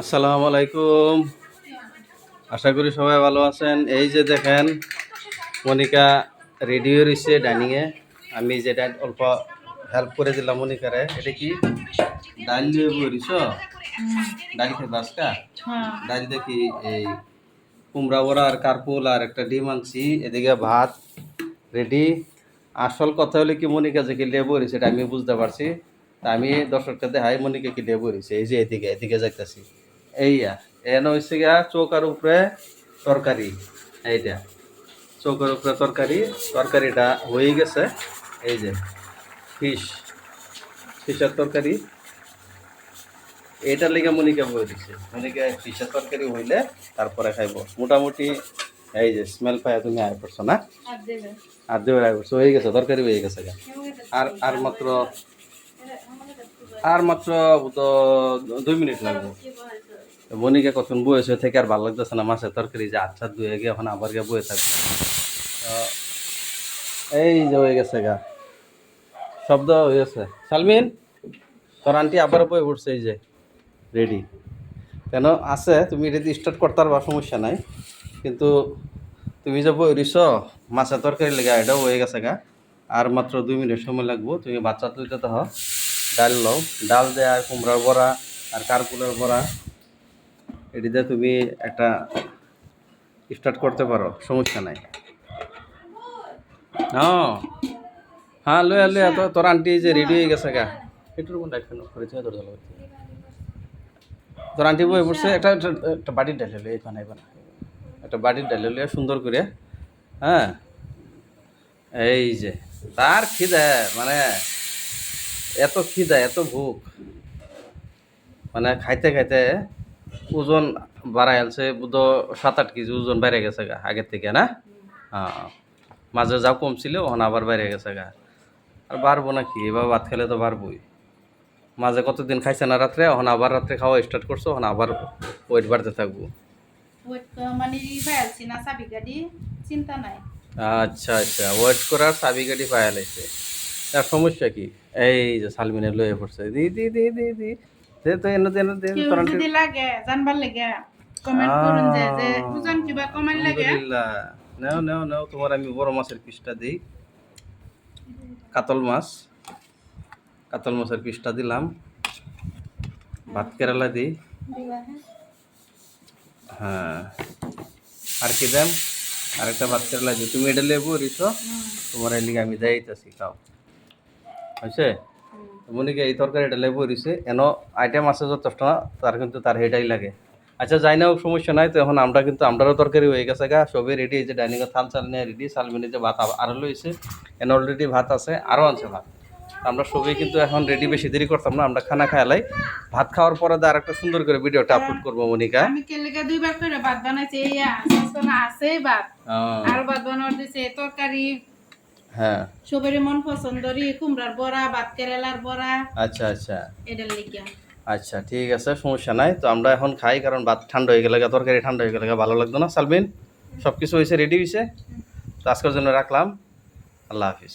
আসসালামু আলাইকুম। আশা করি সবাই ভালো আছেন। এই যে দেখেন মনিকা রেডিও রয়েছে ডাইনিংয়ে। আমি যেটা অল্প হেল্প করে দিলাম মনিকারে। এটা কি? ডাল দিয়ে বলিস ডাল খেয়ে বাসকা ডাল দেখি এই কুমড়া বড়া আর কার্পুল আর একটা ডিম আনছি। এদিকে ভাত রেডি আসল কথা হলো কি মনিকা যে কি লেবু রয়েছে এটা আমি বুঝতে পারছি। তা আমি দর্শককে দেখাই মনিকা কি লেবু রয়েছে এই যে এদিকে এদিকে যাইতেছি। এইয়া, এন হয়েছে গিয়া চৌকার উপরে তরকারি এইটা। চৌকার উপরে তরকারি তরকারিটা হয়ে গেছে এই যে ফিশ ফিশের তরকারি এটার লেগে মনিকা বই দিচ্ছে মনিকা ফিশের তরকারি হইলে তারপরে খাইব। মোটামুটি এই যে স্মেল পাই তুমি আয় করছ না? আর দেবে আয় করছ হয়ে গেছে তরকারি হয়ে গেছে গা। আর আর মাত্র আর মাত্র তো দুই মিনিট লাগবে। বনিকে কখন বয়েছে থেকে আর ভালো লাগতেছে না, মাছের তরকারি যে আচ্ছা ধুয়ে গিয়ে এখন আবার গিয়ে বয়ে থাকবে। এই যে হয়ে গেছে গা। শব্দ হয়ে গেছে। সালমিন, তোর আন্টি আবার বয়ে উঠছে এই যে রেডি কেন? আছে, তুমি রেডি স্টার্ট করতে পারবা, সমস্যা নাই। কিন্তু তুমি যে বই রইছ, মাছের তরকারি লেগে এটাও হয়ে গেছে গা। আর মাত্র দুই মিনিট সময় লাগবো, তুমি বাচ্চা তুলতে তো ডাল লও। ডাল দেয় আর কুমড়ার বড়া আর কারকুলের বড়া। এটি দিয়ে তুমি একটা স্টার্ট করতে পারো সমস্যা নাই। হ্যাঁ হ্যাঁ লয়া লয়া তো তোর আন্টি যে রেডি হয়ে গেছে গা। একটু কোন ডাক্তার করেছে তোর ভালো তোর আন্টি বই পড়ছে একটা একটা- বাটির ডাল হলো এইখানে এইখানে একটা বাটির ডাল হলো সুন্দর করে। হ্যাঁ। এই যে তার খিদে মানে এত খিদে এত ভুক। মানে খাইতে খাইতে ওজন বাড়াই আলছে বুধ সাত আট কেজি ওজন বেড়ে গেছে গা আগের থেকে না? হ্যাঁ মাঝে যা কম ছিল ওখান আবার বেড়ে গেছে গা। আর বাড়বো নাকি? এবার ভাত খেলে তো বাড়বই। মাঝে কতদিন খাইছে না রাত্রে ওখানে আবার রাত্রে খাওয়া স্টার্ট করছ ওখানে আবার ওয়েট বাড়তে থাকব। মানে আচ্ছা আচ্ছা ওয়েট করার চাবি গাড়ি পায়া লাইছে তার সমস্যা কি? এই যে সালমিনে লয়ে পড়ছে। দি দি দি দি দি। দে তো এনে দেন দেন কেউ তোর যদি লাগে জানবার লাগে কমেন্ট করুন যে যে বুঝান কিবা কমেন্ট লাগে নাও নাও নাও তোমার আমি বড় মাছের পিসটা দিই। কাতল মাছ। কাতল মাছের পিসটা দিলাম। ভাত কেরালা দিই। হ্যাঁ। আর কি দেন? আরেকটা ভাত কেরালা দিই। তুমি এটা লেবু রিসো তোমার এই লিগে আমি দেইতেছি খাও। হয়েছে মনিকে এই তরকারি এটা লেবু দিছে। এন আইটেম আছে যথেষ্ট না তার কিন্তু তার হেটাই লাগে। আচ্ছা যাই না সমস্যা নাই তো এখন আমরা কিন্তু আমরারও তরকারি হয়ে গেছে গা সবই রেডি হয়েছে ডাইনিংয়ে থাল চাল নিয়ে রেডি সালমিনে যে ভাত আ- আরও লইছে এন অলরেডি ভাত আছে আরও আছে ভাত। আমরা সবাই কিন্তু এখন রেডি বেশি দেরি করতাম না আমরা খানা খাইলাই ভাত খাওয়ার পরে আর একটা সুন্দর করে ভিডিওটা আপলোড করব মনিকা। আমি কে লেগে দুইবার করে ভাত বানাইছি এই আছে ভাত। আর ভাত বানানোর দিছে তরকারি হ্যাঁ। সবারই মন পছন্দরি কুমড়ার বড়া ভাত কেরালার বড়া। আচ্ছা আচ্ছা। এটার লিখিয়া আচ্ছা ঠিক আছে সমস্যা নাই। তো আমরা এখন খাই কারণ ভাত ঠান্ডা হয়ে গেলে তরকারি ঠান্ডা হয়ে গেলে ভালো লাগতো না সালবিন সব কিছু হয়েছে রেডি হয়েছে? তো আজকের জন্য রাখলাম। আল্লাহ হাফিজ।